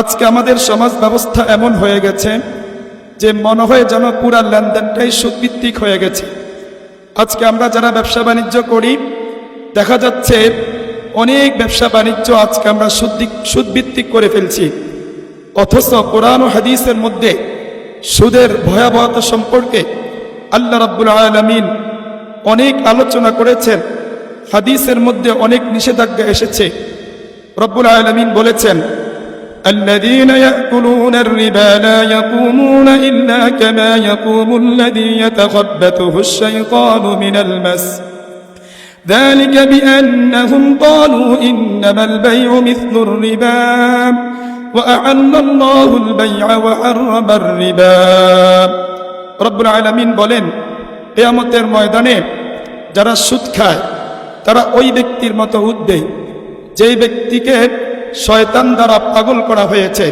আজকে আমাদের সমাজ ব্যবস্থা এমন হয়ে গেছে যে মনে হয় যেন পুরা লেনদেনটাই সুদভিত্তিক হয়ে গেছে। আজকে আমরা যারা ব্যবসা বাণিজ্য করি, দেখা যাচ্ছে অনেক ব্যবসা বাণিজ্য আজকে আমরা সুদ্দিক সুদভিত্তিক করে ফেলছি। অথচ কোরআন ও হাদিসের মধ্যে সুদের ভয়াবহতা সম্পর্কে আল্লাহ রাব্বুল আলামিন অনেক আলোচনা করেছেন। হাদিসের মধ্যে অনেক নিষেধাজ্ঞা এসেছে। রব্বুল আলামিন বলেছেন الذين يأكلون الربا لا يقومون إلا كما يقوم الذي يتخبطه الشيطان من المس ذلك بأنهم قالوا إنما البيع مثل الربا وأعل الله البيع وحرم الربا رب العالمين বলেন কিয়ামতের ময়দানে যারা সুদ খায় তারা ওই ব্যক্তির মতো উদ্বেগ যেই ব্যক্তিকে শয়তান দ্বারা পাগল করা হয়েছে।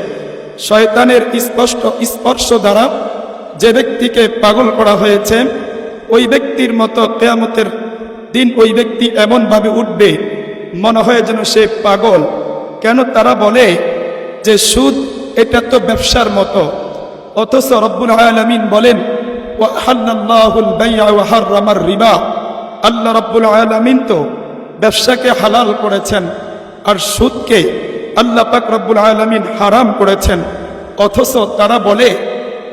শয়তানের স্পষ্ট স্পর্শ দ্বারা যে ব্যক্তিকে পাগল করা হয়েছে, ওই ব্যক্তির মতো কেয়ামতের দিন ওই ব্যক্তি এমনভাবে উঠবে, মনে হয় যেন সে পাগল। কেন তারা বলে যে সুদ এটা তো ব্যবসার মতো। অথচ রব্বুল আলমিন বলেন রিবা। আল্লাহ রব্বুল আলমিন তো ব্যবসাকে হালাল করেছেন, আর সুদকে আল্লাহ পাক রব্বুল আলমিন হারাম করেছেন। অথচ তারা বলে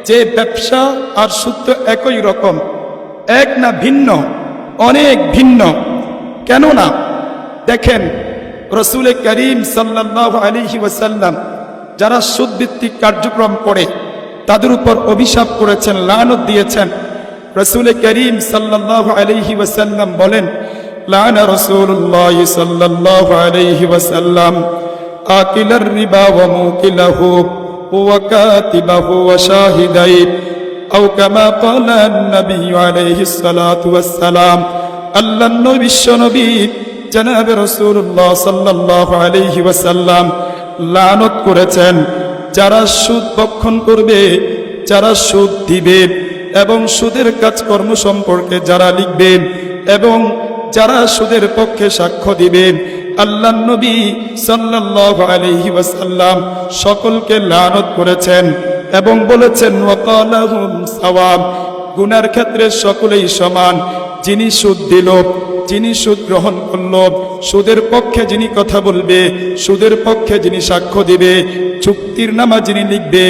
যে ব্যবসা আর তো একই রকম। এক না ভিন্ন, অনেক ভিন্ন। কেননা, দেখেন, রসুল করিম সাল্লাহ আলিহি ওয়াসাল্লাম যারা সুদভিত্তিক কার্যক্রম করে, তাদের উপর অভিশাপ করেছেন, লানত দিয়েছেন। রসুল করিম সাল্লাহ আলিহি ওয়াসাল্লাম বলেন, লানা রসুল্লাহ সাল্লাহ আলিহি ওয়াসাল্লাম آكل الربا وموكله وكاتبه وشاهديه أو كما قال النبي عليه الصلاة والسلام আল্লাহ নবী বিশ্ব নবী জনাবে রসুল্লাহ সাল্লাহ আলহি ওয়াসাল্লাম লানত করেছেন যারা সুদ বক্ষণ করবে যারা সুদ দিবে এবং সুদের কাজকর্ম সম্পর্কে যারা লিখবেন এবং যারা সুদের পক্ষে সাক্ষ্য দিবেন আল্লাহ নবী সাল্লাল্লাহু আলাইহি ওয়াসাল্লাম সকলকে লানত করেছেন এবং বলেছেন সাওয়াব গুনার ক্ষেত্রে সকলেই সমান। যিনি সুদ দিল, যিনি সুদ গ্রহণ করল, সুদের পক্ষে যিনি কথা বলবে, সুদের পক্ষে যিনি সাক্ষ্য দিবে, চুক্তির নামা যিনি লিখবে,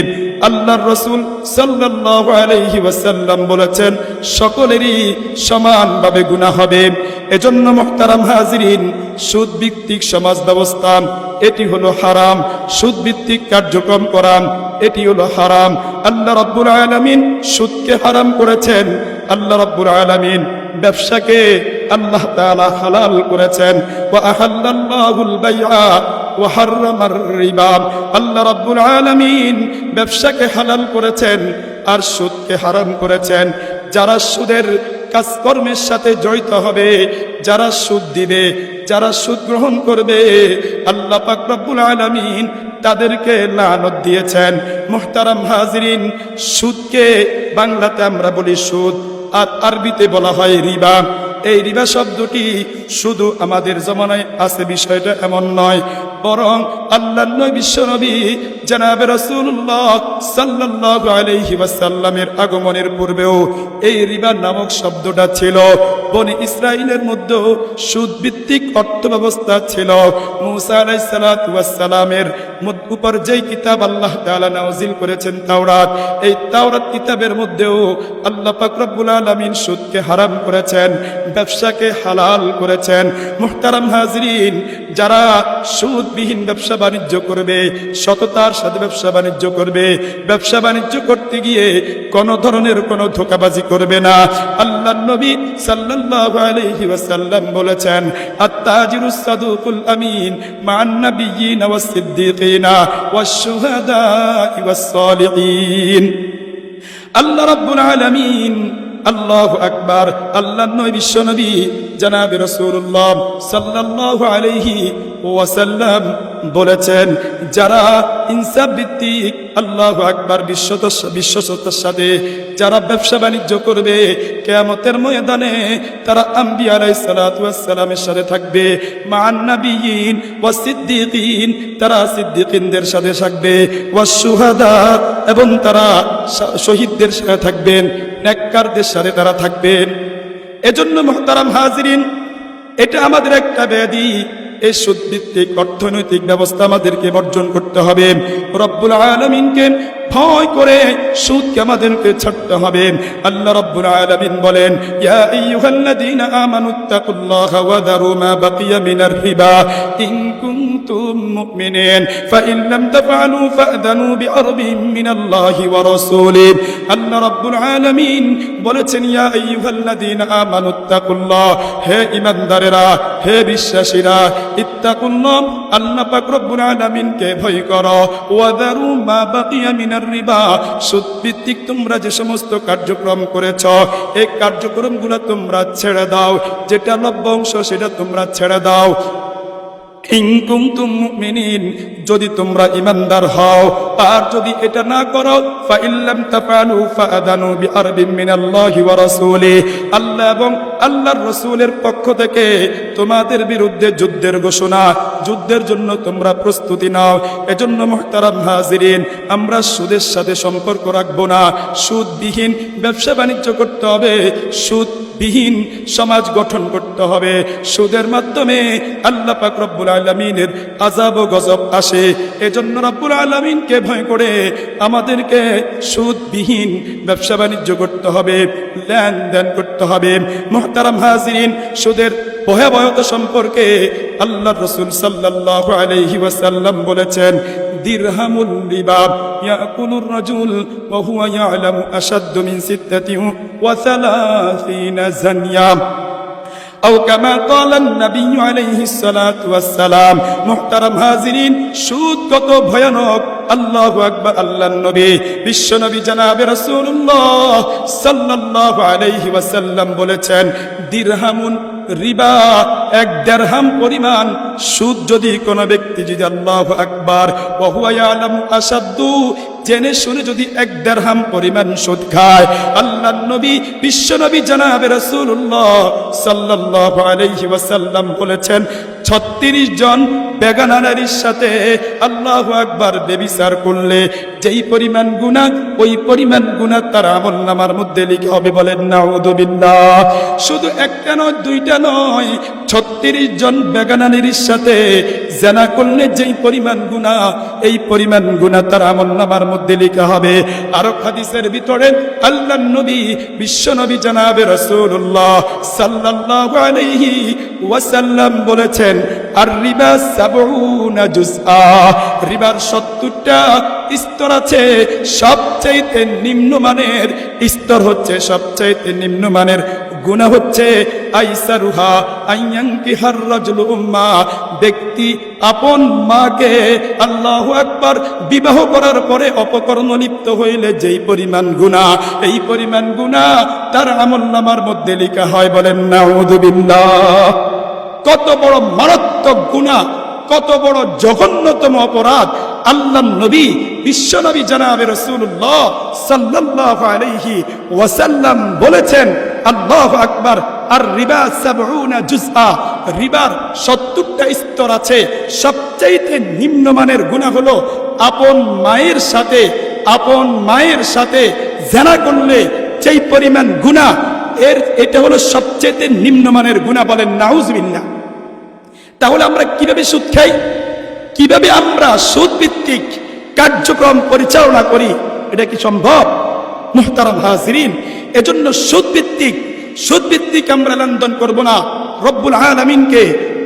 আল্লাহর রসুল সাল্লাল্লাহু আলাইহি ওয়াসাল্লাম বলেছেন, সকলেরই সমানভাবে গুনাহ হবে। এজন্য মুহতারাম হাজিরিন সুদ ভিত্তিক সমাজ ব্যবস্থা, এটি হলো হারাম। সুদ ভিত্তিক কার্যক্রম করা, এটি হলো হারাম। আল্লাহ রাব্বুল আলামিন সুদকে হারাম করেছেন। আল্লাহ রাব্বুল আলামিন ব্যবসাকে আল্লাহ তাআলা হালাল করেছেন। ওয়া হাররামার রিবা। আল্লাহ রাব্বুল আলামিন ব্যবসাকে হালাল করেছেন আর সুদকে হারাম করেছেন। যারা সুদের কাজকর্মের সাথে জড়িত হবে। যারা সুদ দিবে, যারা সুদ গ্রহণ করবে, আল্লাহ পাক রব্বুল আলামিন তাদেরকে লানত দিয়েছেন। মুহতারাম হাজরিন, সুদকে বাংলাতে আমরা বলি সুদ, আর আরবিতে বলা হয় রিবা। এই রিবা শব্দটি শুধু আমাদের জমানায় আছে, বিষয়টা এমন নয়। বরং আল্লাহ বিশ্ব নবী জানাবে রসুল্লাহ ওয়াসাল্লামের আগমনের পূর্বেও এই রিবা নামক শব্দটা ছিল। বনি ইসরায়েলের মধ্যেও সুদভিত্তিক অর্থ ব্যবস্থা ছিল। মুসা আলাইহিস সালাতু ওয়াস সালামের উপর যেই কিতাব আল্লাহ তাআলা নাযিল করেছেন তাওরাত, এই তাওরাত কিতাবের মধ্যেও আল্লাহ পাক রব্বুল আলামিন সুদকে হারাম করেছেন, ব্যবসাকে হালাল করেছেন। মুহতারাম হাজরিন, যারা সুদবিহীন ব্যবসা বাণিজ্য করবে, সততার সাথে ব্যবসা বাণিজ্য করবে। ব্যবসা বাণিজ্য করতে গিয়ে কোন ধরনের কোনো ধোকাবাজি করবে না। আল্লাহ নবী আলাইহি ওয়াসাল্লাম বলেছেন আল্লাহ রাব্বুল আলামিন আল্লাহ আকবার আল্লাহ নবী বিশ্বনবী জানাব রসুল্লাহ সাল্লাল্লাহু আলাইহি ওয়াসাল্লাম বলেছেন, যারা ইনসাফ ভিত্তিক আল্লাহ আকবার বিশ্বসতার সাথে যারা ব্যবসা বাণিজ্য করবে, কেয়ামতের ময়দানে তারা আম্বি আলাই সালাতামের সাথে থাকবে মান্নাবিহীন ও সিদ্দিকিন, তারা সিদ্দিকিনদের সাথে থাকবে ও সুহাদা এবং তারা শহীদদের সাথে থাকবেন। নেককারদের সাথে তারা থাকবেন। এজন্য মহতারাম হাজরিন, এটা আমাদের একটা ব্যাধি। এই সুদভিত্তিক অর্থনৈতিক ব্যবস্থা আমাদেরকে বর্জন করতে হবে। রব্বুল আলমিনকে ভয় করে সুদকে আমাদেরকে ছাড়তে হবে। আল্লাহ রব্বুল আলমিন বলেন, ইয়া আইয়ুহাল্লাযীনা আমানুত্তাকুল্লাহা ওয়া দারু মা বাকিয়া মিনার রিবা ইন কুনতুম মুমিনিন ফাইন লাম তাফআলু ফাআযানু বিআরবিন মিনাল্লাহি ওয়া রাসূলিহি। আল্লাহ রব্বুল আলামিন বলেছেন, ইয়া আইয়ুহাল্লাযীনা আমানুত্তাকুল্লাহ হে ঈমানদারেরা, হে বিশ্বাসীরা, ইত্তাকুল্লাহ, আল্লাহ পাক রব্বুল আলামিনকে ভয় করো। ওয়া দারু মা বাকিয়া রিবা। তোমরা যে সমস্ত কার্যক্রম করেছ, এই কার্যক্রমগুলো তোমরা ছেড়ে দাও। যেটা লভ্য অংশ সেটা তোমরা ছেড়ে দাও। যদি তোমরা ইমানদার হও, আর যদি এটা না করো আল্লাহ এবং আল্লাহর রাসূলের পক্ষ থেকে তোমাদের বিরুদ্ধে যুদ্ধের ঘোষণা, যুদ্ধের জন্য তোমরা প্রস্তুতি নাও। এজন্য মুহতারাম হাজিরিন, আমরা সুদের সাথে সম্পর্ক রাখব না। সুদবিহীন ব্যবসা বাণিজ্য করতে হবে সুদ বিহীন সমাজ গঠন করতে হবে। সুদের মাধ্যমে আল্লাহ পাক রব্বুল আলমিনের আজাব গজব আসে। এজন্য রব্বুল আলমিনকে ভয় করে আমাদেরকে সুদবিহীন ব্যবসা বাণিজ্য করতে হবে, লেনদেন করতে হবে। মোহতারাম হাজিরিন, সুদের ভয়াবহতা সম্পর্কে আল্লাহ রসুল সাল্লাহ আলহি ওয়াসাল্লাম বলেছেন, দিরহামুল রিবা ইয়াকুলুর রাজুল আও কামা ক্বালান নবী আলাইহিস সালাতু ওয়াস সুদ ভয়ানক? আল্লাহু আকবার আল্লাহর নবী, বিশ্ব নবী জনাবে রাসূলুল্লাহ সাল্লাল্লাহু আলাইহি ওয়াসাল্লাম বলেছেন, দিরহামুন রিবা, এক দেড়হাম পরিমাণ সুদ যদি কোন ব্যক্তি যদি আল্লাহ আকবর বহুয়ালাম আসাদু জেনে শুনে যদি এক দেড়হাম পরিমাণ সুদ খায় আল্লাহ নবী, বিশ্ব নবী জানাবে রসুল্লাহ সাল্লাহ ওয়াসাল্লাম বলেছেন ছত্রিশ জন বেগানা নারীর সাথে আল্লাহ আকবার বেবিচার করলে, যেই পরিমাণ গুণা ওই পরিমাণ গুণা তার আমল নামার মধ্যে লিখে হবে বলেন নাউদুবিল্লাহ শুধু একটা নয়, দুইটা নয়, ছত্রিশ জন বেগানা নারীর সাথে জেনা করলে যেই পরিমাণ গুণা এই পরিমাণ গুণা তার আমল নামার মধ্যে লিখা হবে। আরও হাদিসের ভিতরে আল্লাহ নবী, বিশ্ব নবী জানাবে রসুল্লাহ আলাইহি ওয়াসাল্লাম বলেছেন আর রিবা সাবউনা জুজআ রিবার 70টা স্তর আছে, সবচাইতে নিম্নমানের স্তর হচ্ছে, সবচাইতে নিম্নমানের গুণা হচ্ছে আইয়াঙ্কি উম্মা, ব্যক্তি আপন মাকে আল্লাহু আকবার বিবাহ করার পরে অপকর্ম লিপ্ত হইলে যেই পরিমাণ গুণা এই পরিমাণ গুণা তার আমল নামার মধ্যে লেখা হয় বলেন নাউযুবিল্লাহ কত বড় মারাত্মক গুণা কত বড় জঘন্যতম অপরাধ আল্লাহ নবী, বিশ্ব নবী জানাবে রসুল্লাহ সাল্লাল্লাহু আলাইহি ওয়াসাল্লাম বলেছেন, আল্লাহ আকবার, আর রিবা সাবউনা জুজআ। রিবার 70টা স্তর আছে। সবচাইতে নিম্নমানের গুনাহ হলো আপন মায়ের সাথে, আপন মায়ের সাথে জেনা করলে যেই পরিমাণ গুনাহ এর, এটা হলো সবচেয়ে নিম্নমানের গুণা বলেন নাউজবিল্লাহ। তাহলে আমরা কীভাবে সুদ খাই? কীভাবে আমরা সুদ ভিত্তিক কার্যক্রম পরিচালনা করি? এটা কি সম্ভব? মুহতারাম হাজরিন, এজন্য সুদ ভিত্তিক সুদ ভিত্তিক আমরা লেনদেন করব না। রব্বুল আলামিনকে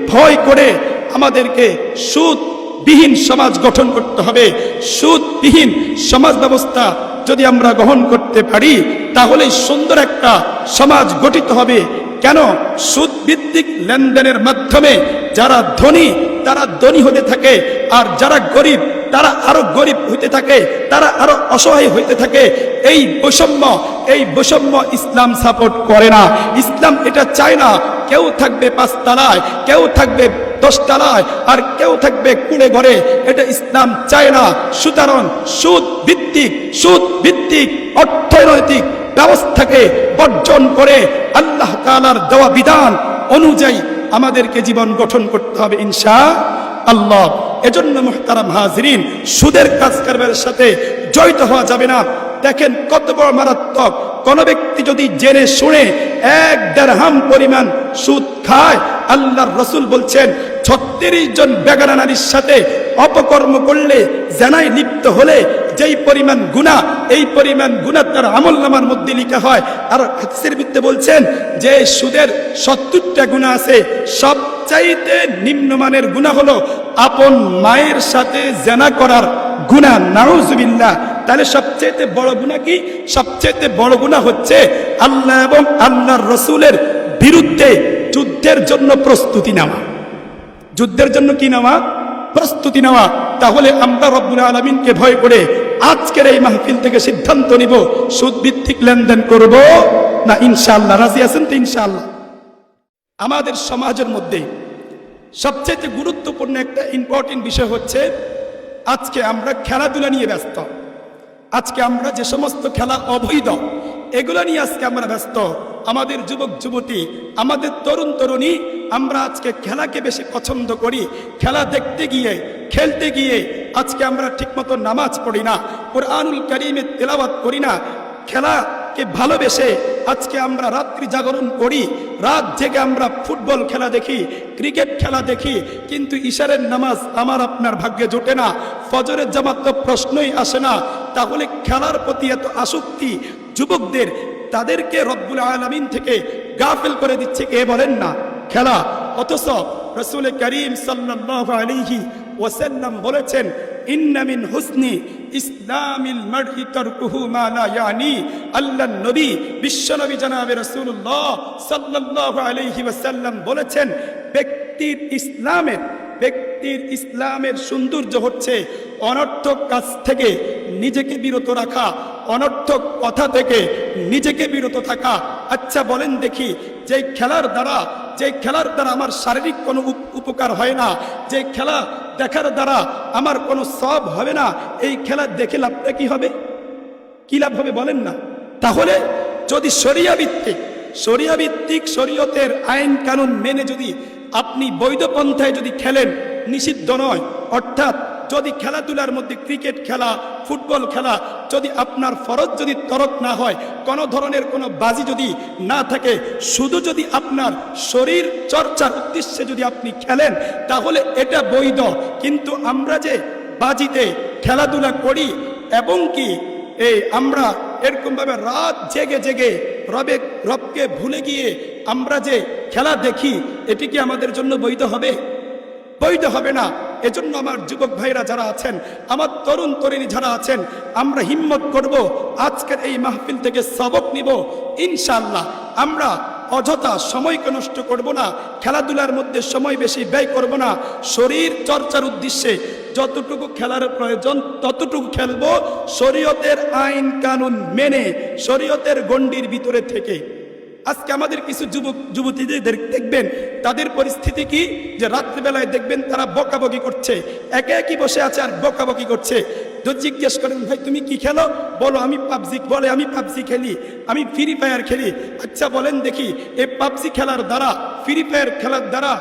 ভয় করে আমাদেরকে সুদ বিহীন সমাজ গঠন করতে হবে। সুদবিহীন সমাজ ব্যবস্থা যদি আমরা গ্রহণ করতে পারি তাহলে সুন্দর একটা সমাজ গঠিত হবে। কেন? সুদ ভিত্তিক লেনদেনের মাধ্যমে যারা ধনী, তারা ধনী হতে থাকে, আর যারা গরিব, তারা আরও গরিব হইতে থাকে, তারা আরও অসহায় হইতে থাকে। এই বৈষম্য এই বৈষম্য ইসলাম সাপোর্ট করে না। ইসলাম এটা চায় না। কেউ থাকবে পাঁচতলায়, কেউ থাকবে দশতলায় আর কেউ থাকবে কুড়ে ঘরে। এটা ইসলাম চায় না। সুতরাং সুদ ভিত্তিক সুদ ভিত্তিক, অর্থনৈতিক ব্যবস্থাকে বর্জন করে আল্লাহ তাআলার দেওয়া বিধান অনুযায়ী আমাদেরকে জীবন গঠন করতে হবে ইনশা আল্লাহ। এজন্য মুহতারাম হাজরিন, সুদের কাজ কারবারের সাথে জড়িত হওয়া যাবে না। দেখেন কত বড় মারাত্মক কোন ব্যক্তি যদি জেনে শুনে এক দেড়হাম পরিমাণ সুদ খায়, আল্লাহর রসুল বলছেন, ছত্রিশ জন বেগানা নারীর সাথে অপকর্ম করলে, জেনায় লিপ্ত হলে যেই পরিমাণ গুণা এই পরিমাণ গুণা তার আমল নামার মধ্যে লিখা হয়। আর হাদিসের ভিত্তে বলছেন যে সুদের সত্তরটা গুণা আছে, সবচাইতে নিম্নমানের গুণা হলো আপন মায়ের সাথে জেনা করার গুণা নাউজুবিল্লাহ তাহলে সবচেয়ে বড় গুণা কি? সবচেয়ে বড় গুণা হচ্ছে আল্লাহ এবং আল্লাহর রসুলের বিরুদ্ধে যুদ্ধের জন্য প্রস্তুতি নেওয়া। যুদ্ধের জন্য কি নেওয়া? প্রস্তুতি নেওয়া। তাহলে আমরা রব্বুল আলমিনকে ভয় করে আজকের এই মাহফিল থেকে সিদ্ধান্ত নিব সুদ ভিত্তিক লেনদেন করব না ইনশাআল্লাহ। রাজি আছেন তো ইনশাআল্লাহ? আমাদের সমাজের মধ্যে সবচেয়ে গুরুত্বপূর্ণ একটা ইম্পর্টেন্ট বিষয় হচ্ছে, আজকে আমরা খেলাধুলা নিয়ে ব্যস্ত। আজকে আমরা যে সমস্ত খেলা অবৈধ, এগুলো নিয়ে আজকে আমরা ব্যস্ত। আমাদের যুবক, যুবতী, আমাদের তরুণ, তরুণী, আমরা আজকে খেলাকে বেশি পছন্দ করি। খেলা দেখতে গিয়ে, খেলতে গিয়ে আজকে আমরা ঠিকমতো নামাজ পড়ি না, কোরআনুল করিমের তেলাওয়াত করি না। খেলাকে ভালোবেসে আজকে আমরা রাত্রি জাগরণ করি, রাত জেগে আমরা ফুটবল খেলা দেখি, ক্রিকেট খেলা দেখি, কিন্তু ইশারের নামাজ আমার আপনার ভাগ্যে জোটে না, ফজরের জামাত তো প্রশ্নই আসে না। তাহলে খেলার প্রতি এত আসক্তি যুবকদের, তাদেরকে রব্বুল আলমিন থেকে গাফেল করে দিচ্ছে কে বলেন না? খেলা। অথচ রসুল করিম সাল্লাহ আলিহি ওয়াসাল্লাম বলেছেন ইন্নামিন হুসনি ইসলামিল মারহি মা লা ইয়ানি আল্লাহর নবী বিশ্বনবী জনাবে রাসূলুল্লাহ সাল্লাল্লাহু আলাইহি ওয়াসাল্লাম বলেছেন, ব্যক্তির ইসলামের ব্যক্তির ইসলামের সৌন্দর্য হচ্ছে অনর্থক কাজ থেকে নিজেকে বিরত রাখা, অনর্থক কথা থেকে নিজেকে বিরত থাকা। আচ্ছা বলেন দেখি যে খেলার দ্বারা যে খেলার দ্বারা আমার শারীরিক কোনো উপ- উপকার হয় না যে খেলা দেখার দ্বারা আমার কোনো সব হবে না। এই খেলা দেখে লাভটা কি হবে? কি লাভ হবে বলেন না। তাহলে যদি সরিয়া ভিত্তিক সরিয়া ভিত্তিক শরীয়তের আইন কানুন মেনে যদি আপনি বৈধ পন্থায় যদি খেলেন, নিষিদ্ধ নয়, অর্থাৎ যদি খেলাধুলার মধ্যে ক্রিকেট খেলা, ফুটবল খেলা, যদি আপনার ফরজ যদি তরক না হয়, কোনো ধরনের কোনো বাজি যদি না থাকে, শুধু যদি আপনার শরীর চর্চার উদ্দেশ্যে যদি আপনি খেলেন, তাহলে এটা বৈধ। কিন্তু আমরা যে বাজিতে খেলাধুলা করি, এবং কি, এই আমরা এরকম ভাবে রাত জেগে জেগে রবে, রবকে ভুলে গিয়ে আমরা যে খেলা দেখি, এটি কি আমাদের জন্য বৈধ হবে? বৈধ হবে না। এজন্য আমার যুবক ভাইরা যারা আছেন, আমার তরুণ তরুণী যারা আছেন, আমরা হিম্মত করব, আজকের এই মাহফিল থেকে সবক নিব। ইনশাল্লাহ আমরা অযথা সময়কে নষ্ট করব না, খেলাধুলার মধ্যে সময় বেশি ব্যয় করব না, শরীর চর্চার উদ্দেশ্যে যতটুকু খেলার প্রয়োজন ততটুকু খেলব, শরীয়তের আইন কানুন মেনে, শরীয়তের গণ্ডির ভিতরে থেকে। আজকে আমাদের কিছু যুবক, যুবতীদের দেখবেন, তাদের পরিস্থিতি কি? যে রাত্রিবেলায় দেখবেন তারা বকাবকি করছে। একে একই বসে আছে আর বকাবকি করছে। তো জিজ্ঞেস করেন, ভাই, তুমি কি খেলো? বলো, আমি পাবজি বলে, আমি পাবজি খেলি। আমি ফ্রি ফায়ার খেলি। আচ্ছা বলেন দেখি এই পাবজি খেলার দ্বারা, ফ্রি ফায়ার খেলার দ্বারা,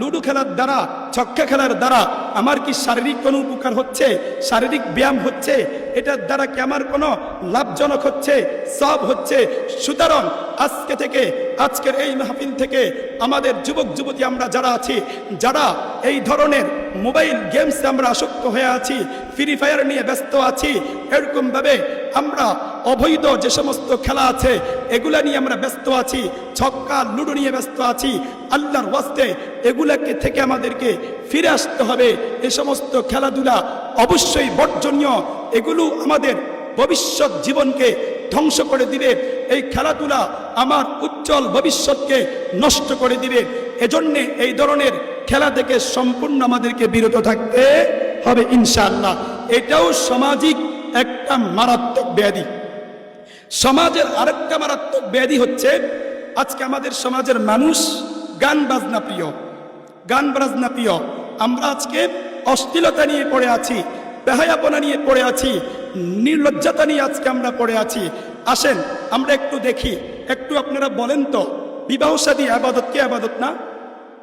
লুডো খেলার দ্বারা, ছক্কা খেলার দ্বারা, আমার কি শারীরিক কোনো উপকার হচ্ছে? শারীরিক ব্যায়াম হচ্ছে? এটার দ্বারা কি আমার কোনো লাভজনক হচ্ছে? সব হচ্ছে। সুতরাং আজকে থেকে, আজকের এই মাহফিল থেকে আমাদের যুবক, যুবতী আমরা যারা আছি, যারা এই ধরনের মোবাইল গেমসে আমরা আসক্ত হয়ে আছি, ফ্রি ফায়ার নিয়ে ব্যস্ত আছি এরকমভাবে আমরা অবৈধ যে সমস্ত খেলা আছে, এগুলা নিয়ে আমরা ব্যস্ত আছি, ছক্কা, লুডো নিয়ে ব্যস্ত আছি, আল্লাহর ওয়াস্তে এগুলাকে থেকে আমাদেরকে ফিরে আসতে হবে। এ সমস্ত খেলাধুলা অবশ্যই বর্জনীয়, এগুলো আমাদের ভবিষ্যৎ জীবনকে ধ্বংস করে দিবে। এই খেলাধুলা আমার উজ্জ্বল ভবিষ্যৎকে নষ্ট করে দিবে। এজন্যে এই ধরনের খেলা থেকে সম্পূর্ণ আমাদেরকে বিরত থাকতে হবে ইনশাআল্লাহ। এটাও সামাজিক একটা মারাত্মক ব্যাধি। সমাজের আরেকটা মারাত্মক ব্যাধি হচ্ছে, আজকে আমাদের সমাজের মানুষ গান বাজনা প্রিয়। গান বাজনা প্রিয়। আমরা আজকে অশ্লীলতা নিয়ে পড়ে আছি, বেহায়াপনা নিয়ে পড়ে আছি নির্লজ্জতা নিয়ে আজকে আমরা পড়ে আছি। আসেন, আমরা একটু দেখি। একটু আপনারা বলেন তো বিবাহ সাদী আবাদত কি আবাদত না?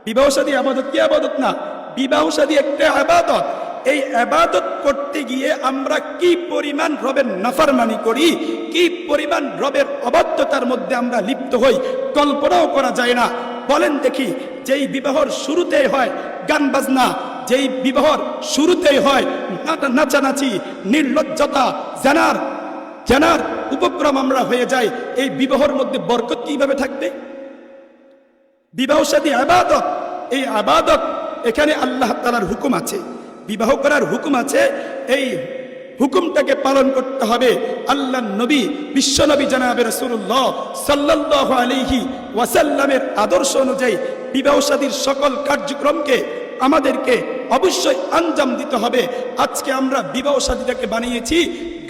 বিবাহ সাদী আবাদত কি আবাদত না? বিবাহ সাদী একটা আবাদত। এই আবাদত করতে গিয়ে আমরা কি পরিমাণ রবের নাফারমানি করি, কি পরিমাণ রবের অবাধ্যতার মধ্যে আমরা লিপ্ত হই, কল্পনাও করা যায় না। বলেন দেখি, যেই বিবাহর শুরুতেই হয় গান বাজনা যেই বিবাহর শুরুতেই হয়, নাচা- নাচানাচি, নির্লজ্জতা, জানার জানার উপক্রম আমরা হয়ে যাই, এই বিবাহর মধ্যে বরকত কীভাবে থাকবে? বিবাহ সাদী আবাদত। এই আবাদত, এখানে আল্লাহ তালার হুকুম আছে। বিবাহ করার হুকুম আছে, এই হুকুমটাকে পালন করতে হবে আল্লাহ নবী বিশ্বনবী জানাবে রসুল্লাহ সাল্লাহ আলিহি ওয়াসাল্লামের আদর্শ অনুযায়ী বিবাহ সাদীর সকল কার্যক্রমকে আমাদেরকে অবশ্যই আঞ্জাম দিতে হবে। আজকে আমরা বিবাহ সাদীটাকে বানিয়েছি,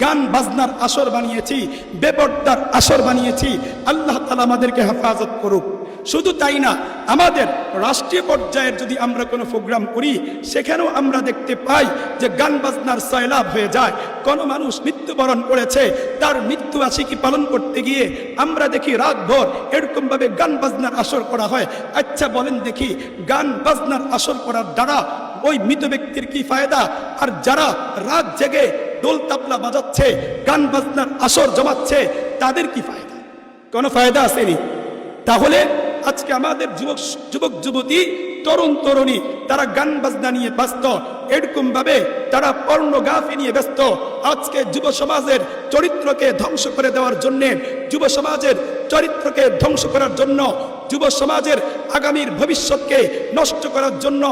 গান বাজনার আসর বানিয়েছি, বেপর্দার আসর বানিয়েছি। আল্লাহ তালা আমাদেরকে হেফাজত করুক। শুধু তাই না, আমাদের রাষ্ট্রীয় পর্যায়ের যদি আমরা কোনো প্রোগ্রাম করি, সেখানেও আমরা দেখতে পাই যে গান বাজনার সয়লাভ হয়ে যায়। কোনো মানুষ মৃত্যুবরণ করেছে, তার মৃত্যু আশিকি পালন করতে গিয়ে আমরা দেখি রাতভর এরকমভাবে গান বাজনার আসর করা হয়। আচ্ছা বলেন দেখি, গান বাজনার আসর করার দ্বারা ওই মৃত ব্যক্তির কি ফায়দা? আর যারা রাত জেগে দোল তাবলা বাজাচ্ছে, গান বাজনার আসর জমাচ্ছে, তাদের কি ফায়দা? কোনো ফায়দা আসেনি। তাহলে আজকে আমাদের যুবক যুবক, যুবতী, তরুণ, তরুণী, তারা গান বাজনা নিয়ে ব্যস্ত। এরকম ভাবে তারা পর্নোগ্রাফি নিয়ে ব্যস্ত। আজকে যুব সমাজের চরিত্রকে ধ্বংস করে দেওয়ার জন্যে, যুব সমাজের চরিত্রকে ধ্বংস করার জন্য, যুব সমাজের আগামীর ভবিষ্যৎকে নষ্ট করার জন্য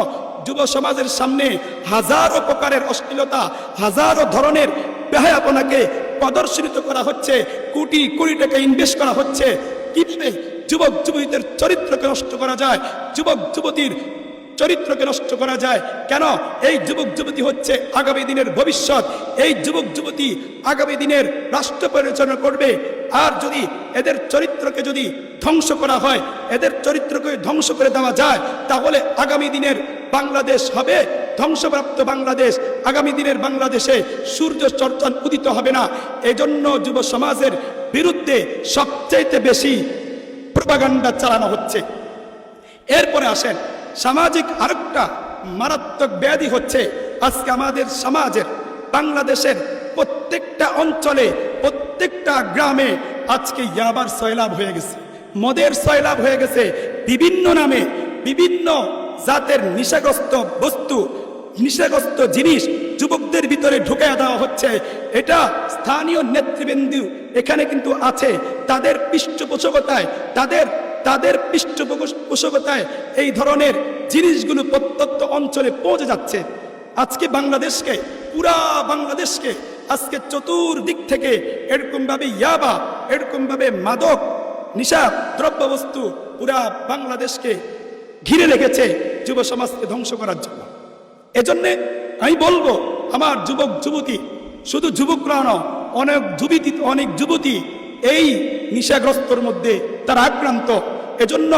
যুব সমাজের সামনে হাজারো প্রকারের অশ্লীলতা, হাজারো ধরনের বেহায়াপনাকে প্রদর্শিত করা হচ্ছে, কোটি কোটি টাকা ইনভেস্ট করা হচ্ছে। কীভাবে যুবক, যুবতীদের চরিত্রকে নষ্ট করা যায়? যুবক, যুবতীর চরিত্রকে নষ্ট করা যায়? কেন? এই যুবক, যুবতী হচ্ছে আগামী দিনের ভবিষ্যৎ। এই যুবক, যুবতী আগামী দিনের রাষ্ট্র পরিচালনা করবে। আর যদি এদের চরিত্রকে যদি ধ্বংস করা হয়, এদের চরিত্রকে ধ্বংস করে দেওয়া যায়, তাহলে আগামী দিনের বাংলাদেশ হবে ধ্বংসপ্রাপ্ত বাংলাদেশ। আগামী দিনের বাংলাদেশে সূর্য চর্চন উদিত হবে না। এজন্য যুব সমাজের বিরুদ্ধে সবচাইতে বেশি প্রপাগান্ডা চালানো হচ্ছে। এরপরে আসেন, সামাজিক আরেকটা মারাত্মক ব্যাধি হচ্ছে আজকে আমাদের সমাজের, বাংলাদেশের প্রত্যেকটা অঞ্চলে, প্রত্যেকটা গ্রামে আজকে ইয়াবার সয়লাভ হয়ে গেছে। মদের সয়লাভ হয়ে গেছে। বিভিন্ন নামে বিভিন্ন জাতের নিশাগ্রস্ত বস্তু নিশাগ্রস্ত জিনিস যুবকদের ভিতরে ঢুকাইয়া দেওয়া হচ্ছে। এটা স্থানীয় নেতৃবৃন্দু এখানে কিন্তু আছে। তাদের পৃষ্ঠপোষকতায়, তাদের তাদের পৃষ্ঠপোষকতায় এই ধরনের জিনিসগুলো প্রত্যন্ত অঞ্চলে পৌঁছে যাচ্ছে। আজকে বাংলাদেশকে, পুরা বাংলাদেশকে আজকে চতুর্দিক থেকে এরকম ভাবে ইয়াবা, এরকম ভাবে মাদক, নিশা দ্রব্য বস্তু পুরা বাংলাদেশকে ঘিরে রেখেছে যুব সমাজকে ধ্বংস করার জন্য। এজন্যে আমি বলব, আমার যুবক, যুবতী, শুধু যুবকরা নয়, অনেক যুবতী অনেক যুবতী এই নিশাগ্রস্তর মধ্যে তারা আক্রান্ত। এজন্য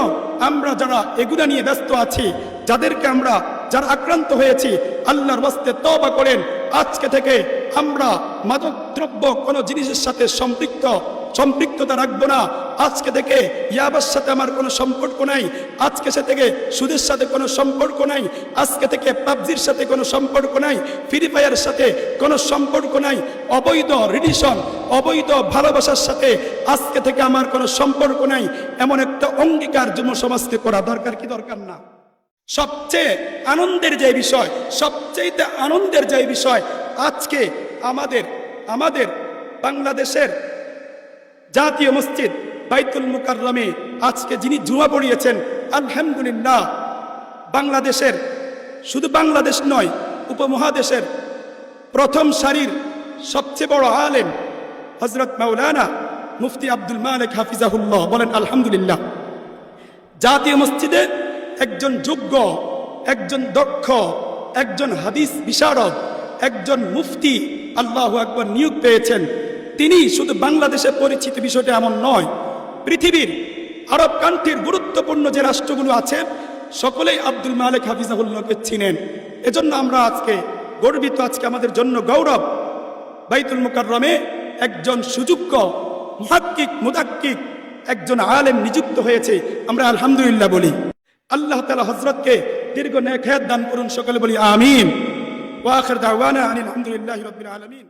আমরা যারা এগুলা নিয়ে ব্যস্ত আছি, যাদেরকে আমরা যারা আক্রান্ত হয়েছি, আল্লাহর বস্তে তবা করেন আজকে থেকে আমরা মাদকদ্রব্য কোনো জিনিসের সাথে সম্পৃক্ত, সম্পৃক্ততা রাখব না। আজকে থেকে ইয়াবার সাথে আমার কোনো সম্পর্ক নাই। আজকে সে থেকে সুদের সাথে কোনো সম্পর্ক নাই। আজকে থেকে পাবজির সাথে কোনো সম্পর্ক নাই। ফ্রি ফায়ারের সাথে কোনো সম্পর্ক নাই। অবৈধ রিডিশন অবৈধ ভালোবাসার সাথে আজকে থেকে আমার কোনো সম্পর্ক নাই। এমন একটা অঙ্গীকার যুব সমাজকে করা দরকার কি দরকার না? সবচেয়ে আনন্দের যে বিষয় সবচেয়ে আনন্দের যে বিষয় আজকে আমাদের আমাদের বাংলাদেশের জাতীয় মসজিদ বাইতুল মুকাররমে আজকে যিনি জুয়া পড়িয়েছেন, আলহামদুলিল্লাহ বাংলাদেশের, শুধু বাংলাদেশ নয়, উপমহাদেশের প্রথম সারির সবচেয়ে বড় আলেম হজরত মাওলানা মুফতি আব্দুল মালিক হাফিজাহুল্লাহ বলেন, আলহামদুলিল্লাহ। জাতীয় মসজিদে একজন যোগ্য, একজন দক্ষ, একজন হাদিস বিশারদ, একজন মুফতি আল্লাহ আকবর নিয়োগ পেয়েছেন। তিনি শুধু বাংলাদেশে পরিচিত বিষয়টা এমন নয়, পৃথিবীর আরব কান্ট্রির গুরুত্বপূর্ণ যে রাষ্ট্রগুলো আছে, সকলেই আব্দুল মালিক হাফিজাহুল্লাহকে চিনেন। এজন্য আমরা আজকে গর্বিত, আজকে আমাদের জন্য গৌরব, বাইতুল মুকাররমে একজন সুযোগ্য, মুহাক্কিক, মুদাক্কিক একজন আলেম নিযুক্ত হয়েছে। আমরা আলহামদুলিল্লাহ বলি। আল্লাহ তালা হজরতকে দীর্ঘ নেখায়াত দান করুন, সকলে বলি আমিন। ওয়াখির দাওয়ানা আলহামদুলিল্লাহি রাব্বিল আলামিন।